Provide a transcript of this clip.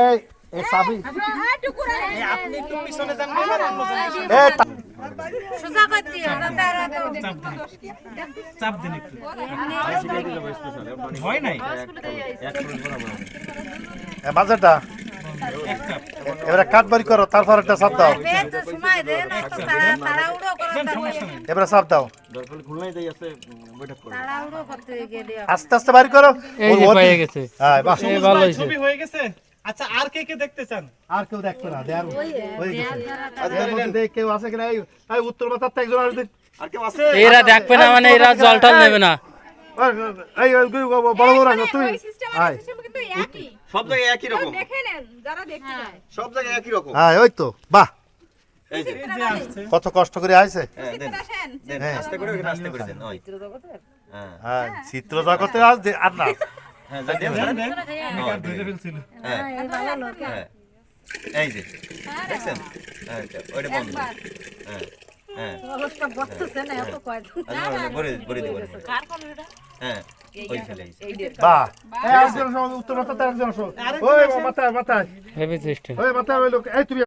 এই এই চাবি। আপনি একটু পিছনে যান চাপ দেন একটু। ভয় নাই? এক চাপ। এবারে কাটবারি করো তারপর একটা চাপ দাও। এবারে চাপ দাও। আস্তে আস্তে বাড়ি করো। গেছে। হ্যাঁ ভালো ছবি হয়ে গেছে। আচ্ছা আর কে কে দেখতে চান? আর কেউ দেখতো না দেয়ার হয়ে গেছে এর মধ্যে দেখ কেউ আছে কিনা? এই এই উত্তর মাথার একজন আর এরা দেখবে না মানে এরা জল টল নেবে না। এই এই, এই, বড় বড় রাখো তুই আয়। সব জায়গায় একই রকম। যারা দেখতে চায়। সব জায়গায় একই রকম। হ্যাঁ ওই তো বাহ। এই যে। এই যে আসছে। কত কষ্ট করে আইছে। হ্যাঁ, দেন। দেন হ্যাঁ। আস্তে করে ওখানে আস্তে করে দেন ওই। হ্যাঁ। হ্যাঁ চিত্র জগতে আজ আর না। হ্যাঁ হ্যাঁ হ্যাঁ এই যে। দেখছেন? হ্যাঁ ওইটা বন্ধ। হ্যাঁ হ্যাঁ। হ্যাঁ। বাহ এই একজন উত্তর মাথা একজন ওই মাথায় মাথায় হেভি সিস্টেম ওই মাথায় ওই লোক এই তুমি